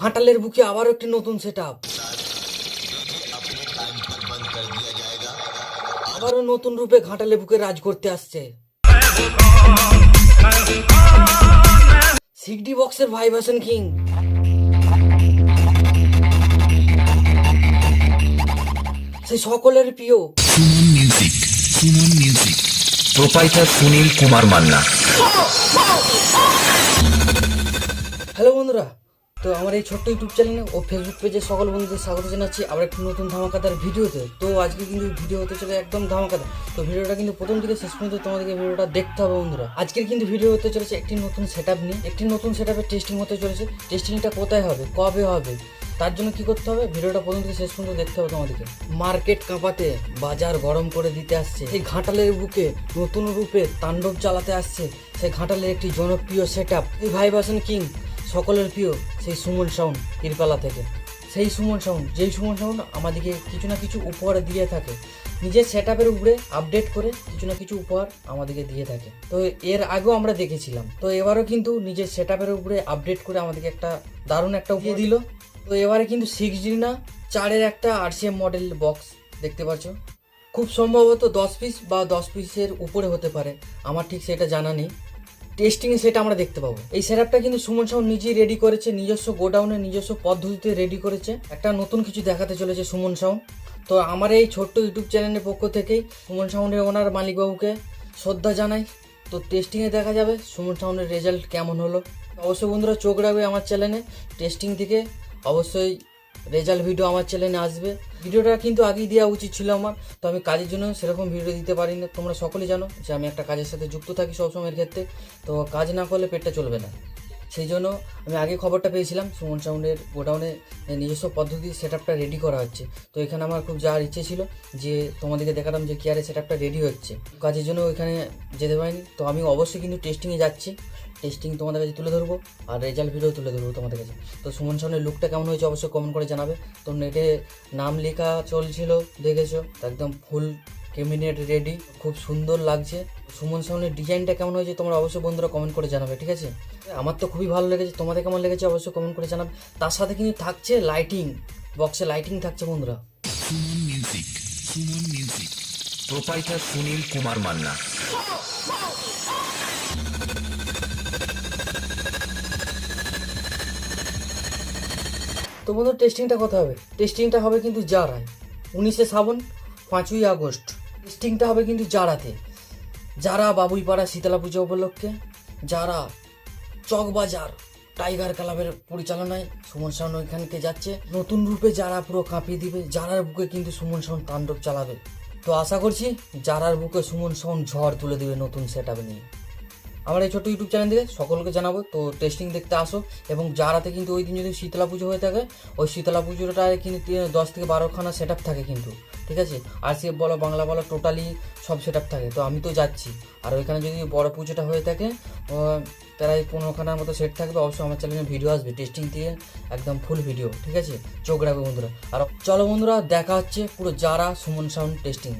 হাঁটালের বুকে আবারও একটি নতুন সেট আপ আবারও নতুন রূপে ঘাটালে বুকে রাজ করতে আসছে। সিক্সডি বক্সের ভাইব্রেশন কিং। সেই সকলের প্রিয়। Suman music Suman music proprietor Sunil Kumar Manna. Hello বন্ধুরা তো আমার এই ছোট্ট ইউটিউব চ্যানেলে ও ফেসবুক পেজে সকল বন্ধুদের স্বাগত জানাচ্ছি। আবার একটি নতুন ধামাকাদার ভিডিওতে। তো আজকে কিন্তু ভিডিও হতে চলে একদম ধামাকাদার তো ভিডিওটা কিন্তু প্রথম থেকে শেষ পর্যন্ত তোমাদেরকে ভিডিওটা দেখতে হবে বন্ধুরা। আজকের কিন্তু ভিডিও হতে চলেছে একটি নতুন সেট নিয়ে। একটি নতুন সেট টেস্টিং হতে চলেছে। টেস্টিংটা কোথায় হবে? কবে হবে? তার জন্য কি করতে হবে? ভিডিওটা প্রথম থেকে শেষ পর্যন্ত দেখতে হবে তোমাদেরকে। মার্কেট কাঁপাতে বাজার গরম করে দিতে আসছে। এই ঘাটালের বুকে নতুন রূপে তাণ্ডব চালাতে আসছে। সেই ঘাটালের একটি জনপ্রিয় সেট আপ এই ভাইবাসন কিং। সকলের প্রিয় সেই সুমন সাউন্ড তিরপালা থেকে। সেই সুমন সাউন্ড যেই সুমন সাউন্ড আমাদেরকে কিছু না কিছু উপহার দিয়ে থাকে নিজের সেট আপের উপরে আপডেট করে কিছু না কিছু উপহার আমাদেরকে দিয়ে থাকে। তো এর আগেও আমরা দেখেছিলাম। তো এবারও কিন্তু নিজের সেট আপের উপরে আপডেট করে আমাদেরকে একটা দারুণ একটা উপহার দিল। তো এবারে কিন্তু সিক্স জি না চারের একটা আরসিএম মডেল বক্স দেখতে পাচ্ছ খুব সম্ভবত দশ পিস বা দশ পিসের উপরে হতে পারে। আমার ঠিক সেটা জানা নেই। টেস্টিং সেটা আমরা দেখতে পাবো। এই সেটআপটা কিন্তু সুমন সাউন্ড নিজেই রেডি করেছে, নিজস্ব গোডাউনে নিজস্ব পদ্ধতিতে রেডি করেছে। একটা নতুন কিছু দেখাতে চলেছে সুমন সাউন্ড তো আমার এই ছোট্ট ইউটিউব চ্যানেলের পক্ষ থেকেই সুমন সাউন্ডের ওনার মালিকবাবুকে শ্রদ্ধা জানাই। তো টেস্টিংয়ে দেখা যাবে সুমন সাউন্ডের রেজাল্ট কেমন হলো। অবশ্যই বন্ধুরা চোখ রাখবে আমার চ্যানেলে টেস্টিং থেকে অবশ্যই রেজাল্ট ভিডিও আমার চ্যানেলে আসবে। ভিডিওটা কিন্তু আগেই দেওয়া উচিত ছিল আমার, তো আমি কাজের জন্য সেরকম ভিডিও দিতে পারি না তোমরা সকলেই জানো যে আমি একটা কাজের সাথে যুক্ত থাকি সবসময়ের ক্ষেত্রে, তো কাজ না করলে পেটটা চলবে না। সেই জন্য আমি আগে খবরটা পেয়েছিলাম সুমন সাউন্ডের গোডাউনে নিজস্ব পদ্ধতি সেট আপটা রেডি করা হচ্ছে। তো এখানে আমার খুব যাওয়ার ইচ্ছে ছিল যে তোমাদেরকে দেখালাম যে কেয়ারে সেট আপটা রেডি হচ্ছে। কাজের জন্য ওইখানে যেতে পারিনি। তো আমি অবশ্যই কিন্তু টেস্টিংয়ে যাচ্ছি। টেস্টিং তোমাদের কাছে তুলে ধরবো আর রেজাল্ট ভিডিও তুলে ধরবো তোমাদের কাছে। তো সুমন সাউন্ডের লুকটা কেমন হয়েছে অবশ্যই কমেন্ট করে জানাবে। তো নেটে নাম লেখা চলছিল, দেখেছ? একদম ফুল ক্যাবিনেট রেডি খুব সুন্দর লাগছে। সুমন সাউন্ডের ডিজাইনটা কেমন হয়েছে তোমরা অবশ্যই বন্ধুরা কমেন্ট করে জানাবে ঠিক আছে? আমার তো খুবই ভালো লেগেছে তোমাদের কেমন লেগেছে অবশ্যই কমেন্ট করে জানাবে। তার সাথে কিন্তু থাকছে লাইটিং বক্সে লাইটিং থাকছে বন্ধুরা। Suman music Suman music proprietor Sunil Kumar Manna. তো বন্ধু টেস্টিংটা কথা হবে? টেস্টিংটা হবে কিন্তু জারায় উনিশে শ্রাবণ পাঁচই আগস্ট। টেস্টিংটা হবে কিন্তু জারাতে। যারা বাবুইপাড়া শীতলা পুজো উপলক্ষে, যারা চকবাজার, টাইগার ক্লাবের পরিচালনায় সুমন সাহন ওইখানকে যাচ্ছে, নতুন রূপে যারা পুরো কাঁপিয়ে দিবে, যারার বুকে কিন্তু সুমন সাহন তাণ্ডব চালাবে। তো আশা করছি, যারার বুকে সুমন সাহন ঝড় তুলে দেবে নতুন সেট নিয়ে। আমার এই ছোট্ট ইউটিউব চ্যানেল থেকে সকলকে জানাব, তো টেস্টিং দেখতে আসো। এবং যারাতে কিন্তু ওই দিন যদি শীতলা পুজো হয়ে থাকে, ওই শীতলা পুজোটায় কিন্তু দশ থেকে বারোখানা সেট থাকে কিন্তু, ঠিক আছে? আর সি বলো, বাংলা বলো টোটালি সব সেট থাকে। তো আমি তো যাচ্ছি। আর ওইখানে যদি বড় পুজোটা হয়ে থাকে প্রায় পনেরোখানার মতো সেট থাকবে। অবশ্যই আমার চ্যানেলে ভিডিও আসবে টেস্টিং দিয়ে একদম ফুল ভিডিও ঠিক আছে? চোখ রাখবে বন্ধুরা। আর চলো বন্ধুরা, দেখা হচ্ছে পুরো যারা সুমন সাউন্ড টেস্টিং